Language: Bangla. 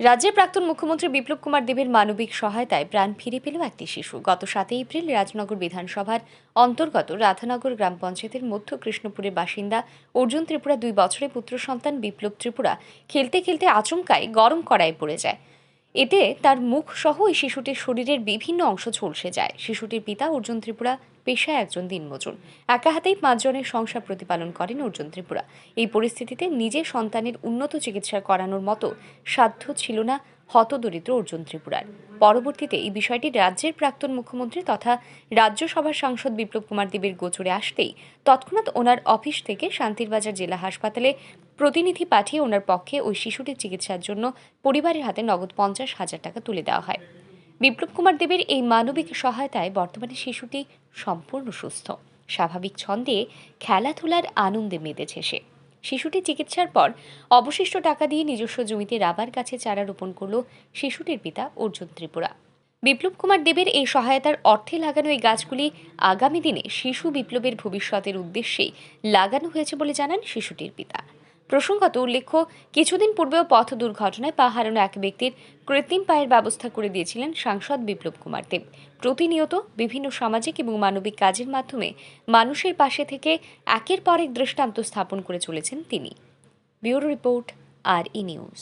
রাজ্যের প্রাক্তন মুখ্যমন্ত্রী বিপ্লব কুমার দেবের মানবিক সহায়তায় প্রাণ ফিরে পেল একটি শিশু। গত সাতই এপ্রিল রাজনগর বিধানসভার অন্তর্গত রাধানগর গ্রাম পঞ্চায়েতের মধ্য কৃষ্ণপুরের বাসিন্দা অর্জুন ত্রিপুরা দুই বছরের পুত্র সন্তান বিপ্লব ত্রিপুরা খেলতে খেলতে আচমকায় গরম কড়ায় পড়ে যায়। এতে তার মুখ সহ ওই শিশুটির শরীরের বিভিন্ন অংশ ঝলসে যায়। শিশুটির পিতা অর্জুন ত্রিপুরা পেশায় একজন দিনমজুর। একা হাতেই পাঁচজনের সংসার প্রতিপালন করেন অর্জুন ত্রিপুরা। এই পরিস্থিতিতে নিজের সন্তানের উন্নত চিকিৎসা করানোর মতো সাধ্য ছিল না হতদরিদ্র অর্জুন ত্রিপুরার। পরবর্তীতে এই বিষয়টি রাজ্যের প্রাক্তন মুখ্যমন্ত্রী তথা রাজ্যসভার সাংসদ বিপ্লব কুমার দেবের গোচরে আসতেই তৎক্ষণাৎ ওনার অফিস থেকে শান্তিরবাজার জেলা হাসপাতালে প্রতিনিধি পাঠিয়ে ওনার পক্ষে ওই শিশুটির চিকিৎসার জন্য পরিবারের হাতে নগদ পঞ্চাশ হাজার টাকা তুলে দেওয়া হয়। বিপ্লব কুমার দেবের এই মানবিক সহায়তায় বর্তমানে শিশুটি সম্পূর্ণ সুস্থ। স্বাভাবিক ছন্দে খেলাধুলার আনন্দে মেতেছে সে। শিশুটি চিকিৎসার পর অবশিষ্ট টাকা দিয়ে নিজস্ব জমিতে রাবার গাছে চারা রোপণ করল শিশুটির পিতা অর্জুন ত্রিপুরা। বিপ্লব কুমার দেবের এই সহায়তার অর্থে লাগানো এই গাছগুলি আগামী দিনে শিশু বিপ্লবের ভবিষ্যতের উদ্দেশ্যেই লাগানো হয়েছে বলে জানান শিশুটির পিতা। প্রসঙ্গত উল্লেখ্য, কিছুদিন পূর্বেও পথ দুর্ঘটনায় পা হারানো এক ব্যক্তির কৃত্রিম পায়ের ব্যবস্থা করে দিয়েছিলেন সাংসদ বিপ্লব কুমার দেব। প্রতিনিয়ত বিভিন্ন সামাজিক এবং মানবিক কাজের মাধ্যমে মানুষের পাশে থেকে একের পর এক দৃষ্টান্ত স্থাপন করে চলেছেন তিনি। Bureau report, R E news.